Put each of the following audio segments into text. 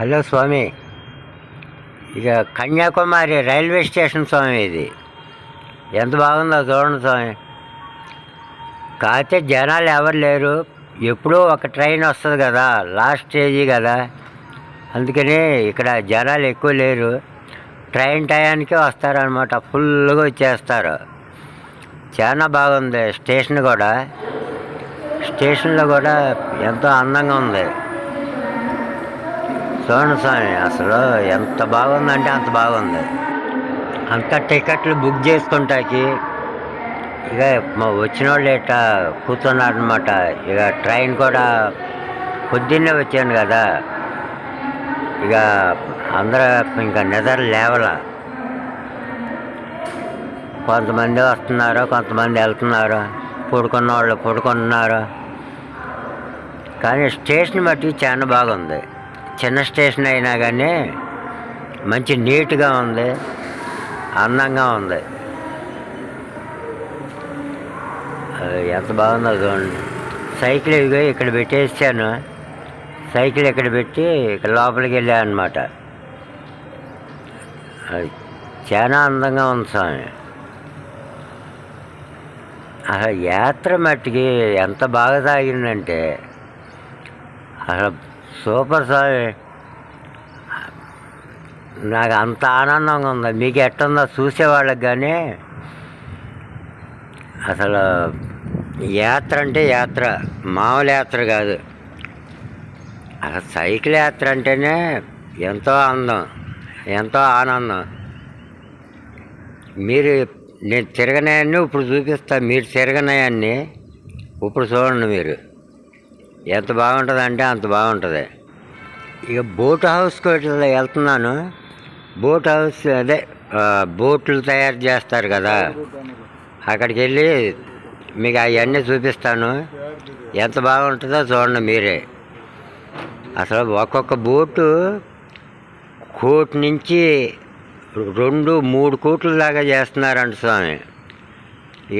Hello స్వామి. ఇక Kanyakumari railway station స్వామి ఇది. ఎంత బాగుందో చూడండి స్వామి. కాకపోతే జనాలు ఎవరు లేరు. ఎప్పుడూ ఒక ట్రైన్ వస్తుంది కదా లాస్ట్ స్టేజీ కదా. అందుకని ఇక్కడ జనాలు ఎక్కువ లేరు. ట్రైన్ టయానికే వస్తారనమాట ఫుల్గా వచ్చేస్తారు. చాలా బాగుంది స్టేషన్ కూడా. స్టేషన్లో కూడా ఎంతో అందంగా ఉంది. చూడండి స్వామి అసలు ఎంత బాగుందంటే అంత బాగుంది. అంత టికెట్లు బుక్ చేసుకుంటాకి ఇక మా వచ్చిన వాళ్ళు ఇట్లా కూర్చున్నారనమాట ఇక ట్రైన్ కూడా పొద్దున్నే వచ్చాను కదా. ఇక అందరూ ఇంకా నిద్ర లేవల. కొంతమంది వస్తున్నారు కొంతమంది వెళ్తున్నారు. పడుకున్న వాళ్ళు పడుకుంటున్నారు. కానీ స్టేషన్ బట్టి చాలా బాగుంది. చిన్న స్టేషన్ అయినా కానీ మంచి నీట్గా ఉంది అందంగా ఉంది. అది ఎంత బాగుందో చూడండి. సైకిల్ ఇదిగో ఇక్కడ పెట్టేసాను. సైకిల్ ఇక్కడ పెట్టి ఇక్కడ లోపలికి వెళ్ళాను అనమాట అది చాలా అందంగా ఉంది స్వామి. అసలు యాత్ర మట్టికి ఎంత బాగా సాగిందంటే అసలు సూపర్ స్వామి నాకు అంత ఆనందంగా ఉంది. మీకు ఎట్టుందో చూసేవాళ్ళకి కానీ అసలు యాత్ర అంటే యాత్ర మామూలు యాత్ర కాదు. అసలు సైకిల్ యాత్ర అంటేనే ఎంతో అందం ఎంతో ఆనందం. మీరు నేను తిరగనాయన్ని ఇప్పుడు చూపిస్తాను మీరు తిరగనాయన్ని ఇప్పుడు చూడండి మీరు. ఎంత బాగుంటుంది అంటే అంత బాగుంటుంది. ఇక బోట్ హౌస్కి వెళ్తున్నాను. బోట్ హౌస్ అదే బోట్లు తయారు చేస్తారు కదా. అక్కడికి వెళ్ళి మీకు అవన్నీ చూపిస్తాను. ఎంత బాగుంటుందో చూడండి మీరే. అసలు ఒక్కొక్క బోటు కోటి నుంచి రెండు మూడు కోట్ల దాకా చేస్తున్నారంట స్వామి.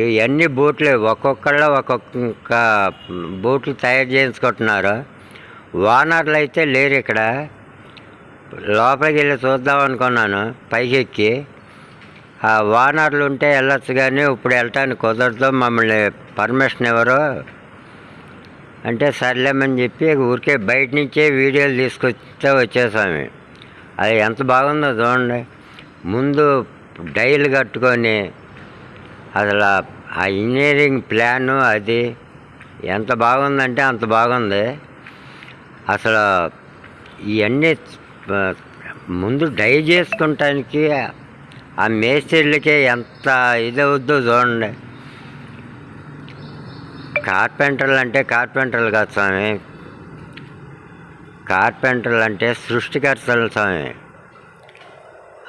ఇవన్నీ బూట్లు ఒక్కొక్కళ్ళ ఒక్కొక్క బూట్లు తయారు చేయించుకుంటున్నారు. ఓనర్లు అయితే లేరు ఇక్కడ. లోపలికి వెళ్ళి చూద్దాం అనుకున్నాను పైకి ఎక్కి. ఆ ఓనర్లు ఉంటే వెళ్ళొచ్చు కానీ ఇప్పుడు వెళ్ళటానికి కుదరదు. మమ్మల్ని పర్మిషన్ ఎవరు అంటే సర్లేమని చెప్పి ఊరికే బయట నుంచే వీడియోలు తీసుకొస్తే వచ్చేసాము. అది ఎంత బాగుందో చూడండి. ముందు డైలు కట్టుకొని అసలు ఆ ఇంజనీరింగ్ ప్లాను అది ఎంత బాగుందంటే అంత బాగుంది. అసలు ఇవన్నీ ముందు డై చేసుకుంటానికి ఆ మేస్త్రీలకే ఎంత ఇది అవుద్దో చూడండి. కార్పెంటర్లు అంటే కార్పెంటర్లు కాదు స్వామి. కార్పెంటర్లు అంటే సృష్టికర్తలు స్వామి.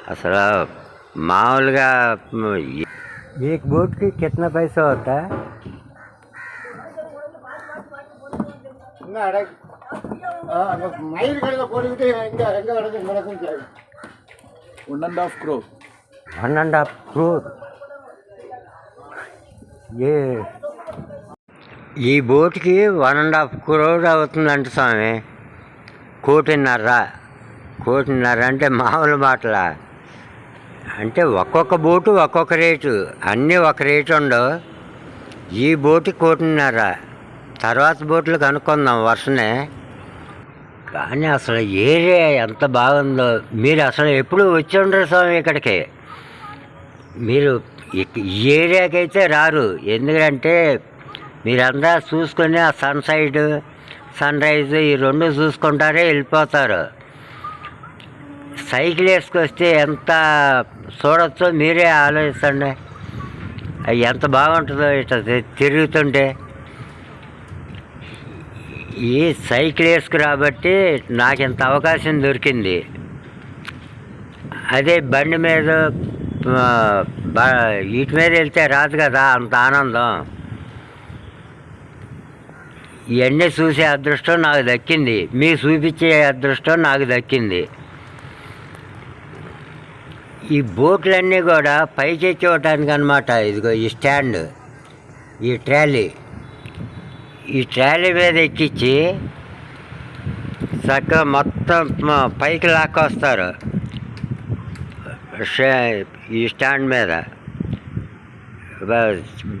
అసలు మామూలుగా एक बोट की कितना पैसा होता है ఇంకా అడగ మైల్ కనుక కొడిగితే ఇంకా ఇంకా అడగ మనకు one and half crore one and half crore ये ఈ బోట్కి వన్ అండ్ హాఫ్ క్రోర్ అవుతుందంట స్వామి కోటిన్నర కోటిన్నర అంటే మామూలు మాటల అంటే ఒక్కొక్క బోటు ఒక్కొక్క రేటు. అన్నీ ఒక రేటు ఉండవు. ఈ బోటు కోటిన్నర. తర్వాత బోట్లు కనుక్కుందాం వర్షనే. కానీ అసలు ఏరియా ఎంత బాగుందో. మీరు అసలు ఎప్పుడు వచ్చి ఉండరు స్వామి ఇక్కడికి. మీరు ఈ ఏరియాకి అయితే రారు. ఎందుకంటే మీరంతా చూసుకొని ఆ సన్ సైడ్ సన్ రైజ్ ఈ రెండు చూసుకుంటారే వెళ్ళిపోతారు. సైకిల్ వేసుకొస్తే ఎంత చూడొచ్చో మీరే ఆలోచించండి అది ఎంత బాగుంటుందో ఇట్లా తిరుగుతుంటే. ఈ సైకిల్ వేసుకురాబట్టి నాకు ఇంత అవకాశం దొరికింది. అదే బండి మీద వీటి మీద వెళ్తే రాదు కదా అంత ఆనందం. ఇవన్నీ చూసే అదృష్టం నాకు దక్కింది. మీ చూపించే అదృష్టం నాకు దక్కింది. ఈ బోట్లన్నీ కూడా పైకి ఎక్కివ్వటానికి అనమాట ఇదిగో ఈ స్టాండ్ ఈ ట్రాలీ. ఈ ట్రాలీ మీద ఎక్కించి చక్కగా మొత్తం పైకి లాక్కొస్తారు. ఈ స్టాండ్ మీద.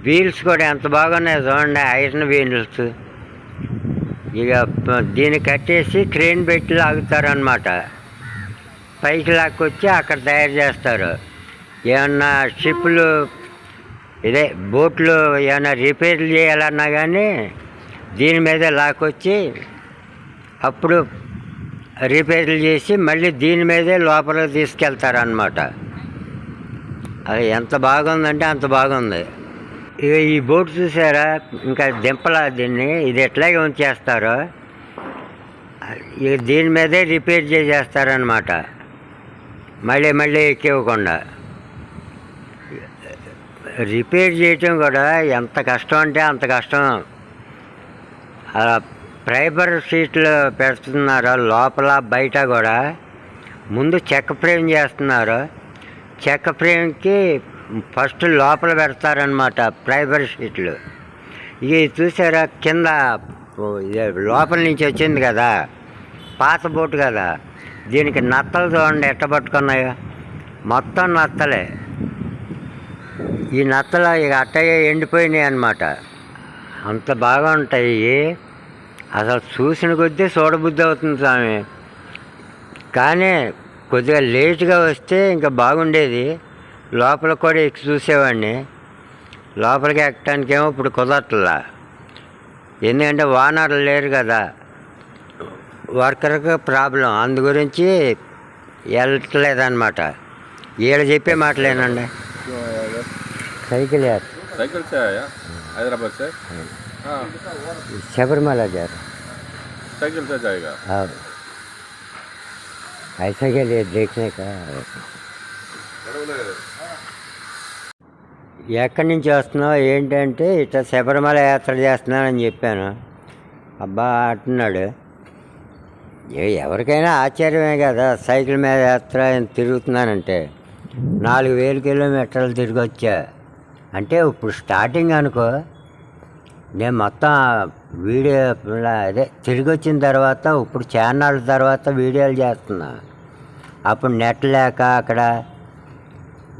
వీల్స్ కూడా ఎంత బాగున్నాయి చూడండి ఐరన్ వీల్స్. ఇక దీన్ని కట్టేసి క్రేన్ పెట్టి లాగుతారనమాట పైకి లాక్కొచ్చి అక్కడ తయారు చేస్తారు. ఏమన్నా షిప్లు ఇదే బోట్లు ఏమైనా రిపేర్లు చేయాలన్నా కానీ దీని మీద లాక్కొచ్చి అప్పుడు రిపేర్లు చేసి మళ్ళీ దీని మీదే లోపలికి తీసుకెళ్తారనమాట అది ఎంత బాగుందంటే అంత బాగుంది. ఇక ఈ బోట్ చూసారా? ఇంకా దింపలా దీన్ని. ఇది ఎట్లాగే ఉంచేస్తారు? ఇక దీని మీదే రిపేర్ చేసేస్తారనమాట మళ్ళీ మళ్ళీ ఎక్కివ్వకుండా రిపేర్ చేయటం కూడా ఎంత కష్టం అంటే అంత కష్టం. అలా ప్రైబర్ సీట్లు పెడుతున్నారు లోపల బయట కూడా. ముందు చెక్క ఫ్రేమ్ చేస్తున్నారు. చెక్క ఫ్రేమ్కి ఫస్ట్ లోపల పెడతారనమాట ప్రైబర్ షీట్లు. ఇవి ఇది చూసారా కింద లోపల నుంచి వచ్చింది కదా పాత బోటు కదా. దీనికి నత్తలు చూడండి ఎట్ట పట్టుకున్నాయో. మొత్తం నత్తలే. ఈ నత్తలు ఇక అట్టయ్య ఎండిపోయినాయి అన్నమాట. అంత బాగా ఉంటాయి అసలు చూసిన కొద్దీ చూడబుద్ధి అవుతుంది స్వామి. కానీ కొద్దిగా లేట్గా వస్తే ఇంకా బాగుండేది. లోపల కూడా ఎక్కి చూసేవాడిని. లోపలికి ఎక్కడానికేమో ఇప్పుడు కుదరట్లా. ఎందుకంటే ఓనర్లు లేరు కదా. వర్కర్కి ప్రాబ్లం అందు గురించి వెళ్ళట్లేదన్నమాట వీళ్ళు చెప్పే మాటలేనండి क्यों आया इधर సైకిల్ साइकिल से आया हैदराबाद से हाँ శబరిమల గారు साइकिल से जाएगा और ऐसा के लिए देखने का ఎక్కడి నుంచి వస్తున్నావు ఏంటంటే ఇట్లా శబరిమల యాత్ర చేస్తున్నానని చెప్పాను అబ్బా అంటున్నాడు ఏ ఎవరికైనా ఆశ్చర్యమే కదా సైకిల్ మీద యాత్ర తిరుగుతున్నానంటే. నాలుగు వేలు కిలోమీటర్లు తిరిగి వచ్చా అంటే ఇప్పుడు స్టార్టింగ్ అనుకో నేను మొత్తం వీడియో అదే తిరిగి వచ్చిన తర్వాత ఇప్పుడు ఛానల్ తర్వాత వీడియోలు చేస్తున్నా. అప్పుడు నెట్ లేక అక్కడ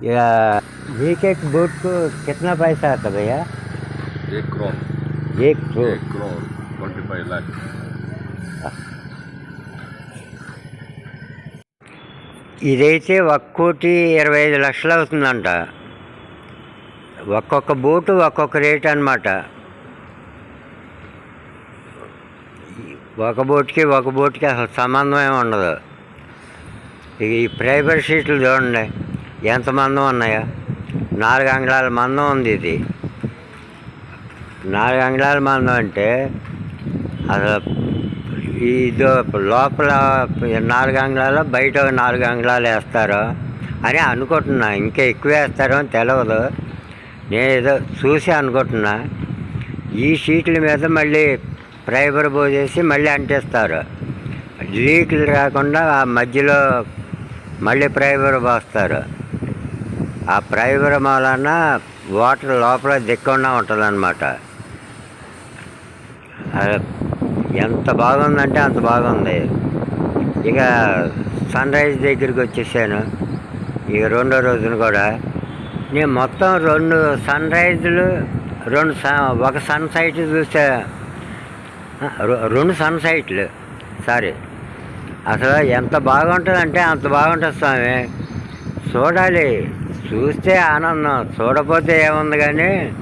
ఇక వీకెట్ బూట్కు కితనా పైసా అవుతుంది ఇదైతే ఒక్క కోటి ఇరవై ఐదు లక్షలు అవుతుందంట. ఒక్కొక్క బోటు ఒక్కొక్క రేట్ అనమాట ఒక బోటుకి ఒక బోటుకి అసలు సంబంధం ఏమి ఉండదు. ఇక ఈ ప్రైవేట్ సీట్లు చూడండి ఎంత మందం ఉన్నాయో. నాలుగు అంగళాల మందం ఉంది ఇది. నాలుగు అంగళాల మందం అంటే అసలు ఇది లోపల నాలుగు అంగుళాలు బయట నాలుగు అంగుళాలు వేస్తారు అని అనుకుంటున్నా. ఇంకా ఎక్కువ వేస్తారో అని తెలియదు నేను ఏదో చూసి అనుకుంటున్నా. ఈ షీట్ల మీద మళ్ళీ ప్రైబర్ పోసేసి మళ్ళీ అంటిస్తారు. లీకులు రాకుండా ఆ మధ్యలో మళ్ళీ ప్రైబర్ పోస్తారు. ఆ ప్రైబర్ మూలన వాటర్ లోపల దిక్కుండా ఉంటుంది ఎంత బాగుందంటే అంత బాగుంది. ఇక సన్ రైజ్ దగ్గరికి వచ్చేసాను. ఇక రెండో రోజున కూడా. నేను మొత్తం రెండు సన్ రైజులు రెండు స- ఒక సన్ సైట్ చూసా రెండు సన్ సైట్లు సారీ. అసలు ఎంత బాగుంటుందంటే అంత బాగుంటుంది స్వామి. చూడాలి. చూస్తే ఆనందం. చూడపోతే ఏముంది కానీ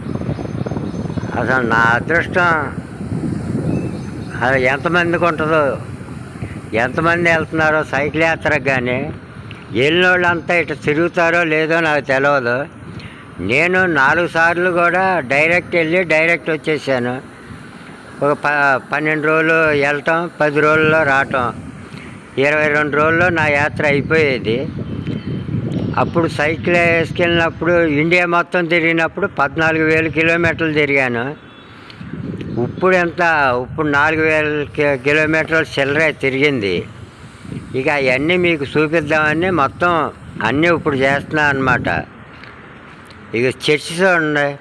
అసలు నా అదృష్టం అది ఎంతమందికి ఉంటుందో ఎంతమంది వెళ్తున్నారో సైకిల్ యాత్రకు కానీ వెళ్ళిన వాళ్ళంతా ఇటు తిరుగుతారో లేదో నాకు తెలియదు నేను నాలుగు సార్లు కూడా డైరెక్ట్ వెళ్ళి డైరెక్ట్ వచ్చేసాను. ఒక ప పన్నెండు రోజులు వెళ్ళటం పది రోజుల్లో రావటం. ఇరవై రెండు రోజుల్లో నా యాత్ర అయిపోయేది. అప్పుడు సైకిల్ వేసుకెళ్ళినప్పుడు ఇండియా మొత్తం తిరిగినప్పుడు పద్నాలుగు వేల కిలోమీటర్లు తిరిగాను. ఇప్పుడు ఎంత? ఇప్పుడు నాలుగు వేల కిలోమీటర్లు చిల్లరే తిరిగింది. ఇక అవన్నీ మీకు చూపిద్దామని మొత్తం అన్నీ ఇప్పుడు చేస్తున్నాను అనమాట ఇక చర్చిస్ ఉన్నాయి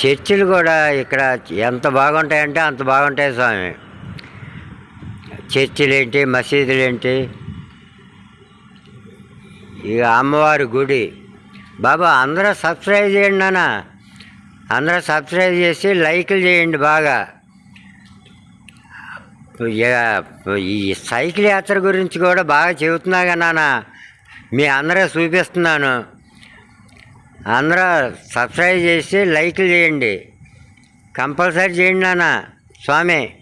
చర్చిలు కూడా ఇక్కడ ఎంత బాగుంటాయంటే అంత బాగుంటాయి స్వామి. చర్చిలేంటి మసీదులేంటి. ఇక అమ్మవారి గుడి. బాబా అందరూ సబ్స్క్రైబ్ చేయండి నాన్న. అందరూ సబ్స్క్రైబ్ చేసి లైక్లు చేయండి బాగా. ఈ సైకిల్ యాత్ర గురించి కూడా బాగా చెబుతున్నాగా నాన్న. మీ అందరూ చూపిస్తున్నాను. అందరూ సబ్స్క్రైబ్ చేసి లైక్లు చేయండి. కంపల్సరీ చేయండి నాన్న. స్వామి.